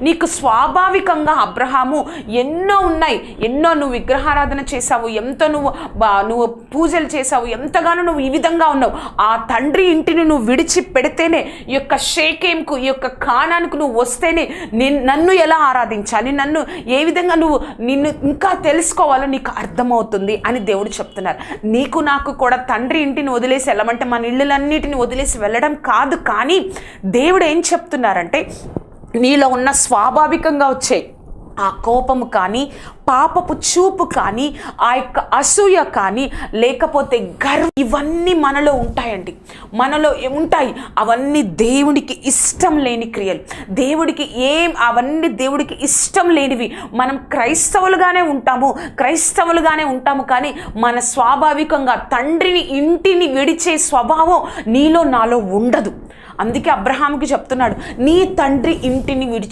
నీకు స్వాభావికంగా అబ్రహాము ఎన్నో ఉన్నాయి. ఎన్నో నువ్వు విగ్రహారాధన చేసావు ఎంత నువ్వు బా- నువ్వు పూజలు చేసావు ఎంతగానో నువ్వు ఈ విధంగా ఉన్నావు. ఆ తండ్రి ఇంటిని నువ్వు విడిచి పెడితేనే ఈ యొక్క షేకేంకు ఈ యొక్క కానానికి నువ్వు వస్తేనే నిన్ నన్ను ఎలా ఆరాధించాలి? నన్ను ఏ విధంగా నువ్వు నిన్ను ఇంకా తెలుసుకోవాలో నీకు అర్థమవుతుంది అని దేవుడు చెప్తున్నారు. నీకు నాకు కూడా తండ్రి ఇంటిని వదిలేసి వెళ్ళమంటే మన ఇళ్ళలన్నిటిని వదిలేసి వెళ్ళడం కాదు. కానీ దేవుడు ఏం చెప్తున్నారంటే నీలో ఉన్న స్వాభావికంగా వచ్చే ఆ కోపము కానీ పాపపు చూపు కానీ ఆ యొక్క అసూయ కానీ లేకపోతే గర్వం ఇవన్నీ మనలో ఉంటాయండి. మనలో ఉంటాయి. అవన్నీ దేవుడికి ఇష్టం లేని క్రియలు. దేవుడికి ఏం అవన్నీ దేవుడికి ఇష్టం లేనివి. మనం క్రైస్తవులుగానే ఉంటాము క్రైస్తవులుగానే ఉంటాము కానీ మన స్వాభావికంగా తండ్రిని ఇంటిని విడిచే స్వభావం నీలో నాలో ఉండదు. అందుకే అబ్రహాంకి చెప్తున్నాడు నీ తండ్రి ఇంటిని విడిచి